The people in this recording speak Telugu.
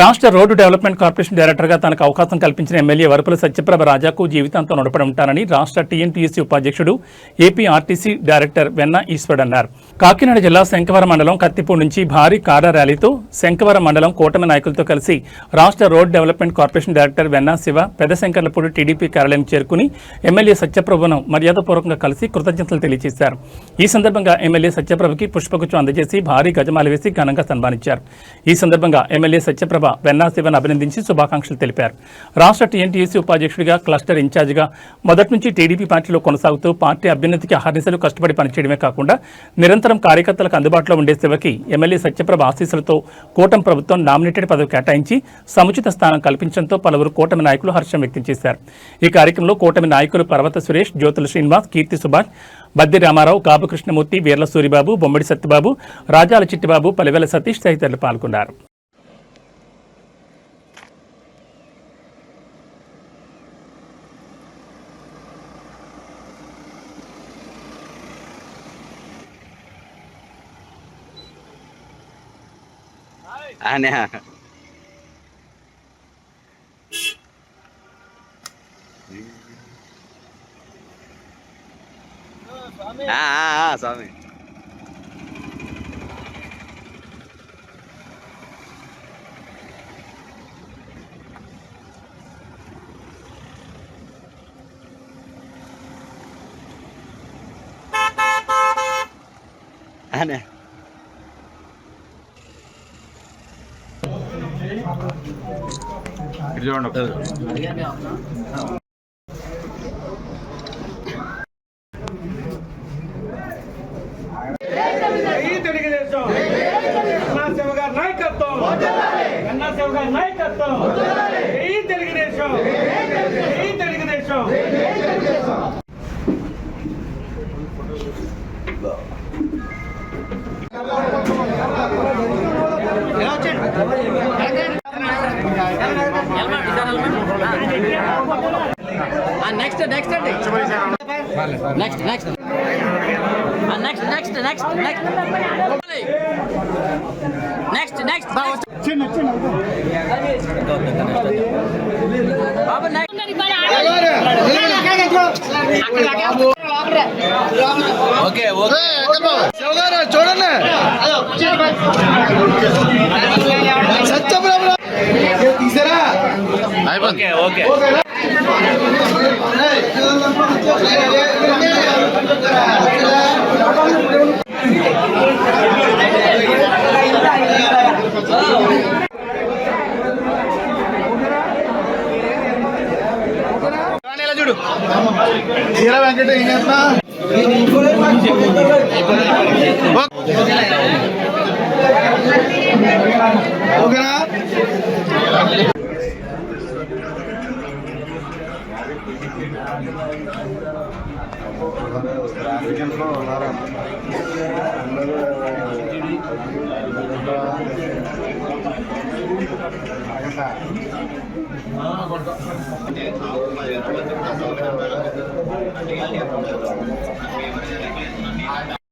రాష్ట్ర రోడ్డు డెవలప్మెంట్ కార్పొరేషన్ డైరెక్టర్గా తనకు అవకాశం కల్పించిన ఎమ్మెల్యే వరపుల సత్యప్రభ రాజాకు జీవితాంతం నడపడి ఉంటానని రాష్ట్ర టీఎన్టీఎస్సీ ఉపాధ్యక్షుడు ఏపీ ఆర్టీసీ డైరెక్టర్ వెన్న ఈశ్వర్ అన్నారు. కాకినాడ జిల్లా శంకవరం మండలం కత్తిపూడి నుంచి భారీ కార ర్యాలీతో శంకవరం మండలం కూటమి నాయకులతో కలిసి రాష్ట్ర రోడ్ డెవలప్మెంట్ కార్పొరేషన్ డైరెక్టర్ వెన్న శివ పెదశంకర్లపూడి టీడీపీ కార్యాలయం చేరుకుని ఎమ్మెల్యే సత్యప్రభను మర్యాదపూర్వకంగా కలిసి కృతజ్ఞతలు తెలియజేశారు. ఈ సందర్భంగా ఎమ్మెల్యే సత్యప్రభకి పుష్పగుచ్చం అందజేసి భారీ గజమాల వేసి ఘనంగా సన్మానించారు. ఈ సందర్భంగా ఎమ్మెల్యే సత్యప్రభ వెన్నా శివన్ అభినందించి శుభాకాంక్షలు తెలిపారు. రాష్ట్ర టీఎన్టీఎస్సీ ఉపాధ్యక్షుడిగా క్లస్టర్ ఇన్ఛార్జిగా మొదటి నుంచి టీడీపీ పార్టీలో కొనసాగుతూ పార్టీ అభ్యున్నతికి అహర్నిశలు కష్టపడి పనిచేయడమే కాకుండా నిరంతరం కార్యకర్తలకు అందుబాటులో ఉండే శివకి ఎమ్మెల్యే సత్యప్రభ ఆశీస్సులతో కూటమి ప్రభుత్వం నామినేటెడ్ పదవి కేటాయించి సముచిత స్థానం కల్పించడంతో పలువురు కూటమి నాయకులు హర్షం వ్యక్తం చేశారు. ఈ కార్యక్రమంలో కూటమి నాయకులు పర్వత సురేష్ జ్యోతుల శ్రీనివాస్ కీర్తి సుభాష్ బద్ది రామారావు కాపు కృష్ణమూర్తి వీర్ల సూరిబాబు బొమ్మడి సత్యబాబు రాజాల చిట్టిబాబు పలివెల సతీష్ తదితరులు పాల్గొన్నారు. અને હા. હા હા સ્વામી. અને ఇది చూడండి తెలుగుదేశం. నాయకత్వం. నాయకత్వం. తెలుగుదేశం. నెక్స్ట్ నెక్స్ట్ అండి. Next next next next next next next next Babu next okay okay. చూడండి. తీసారా ఓకే ఓకే చూడు తీరా వెంకట ఏం చేస్తున్నా క్రికెట్లో ఉన్నారు? అందరూ అక్కడ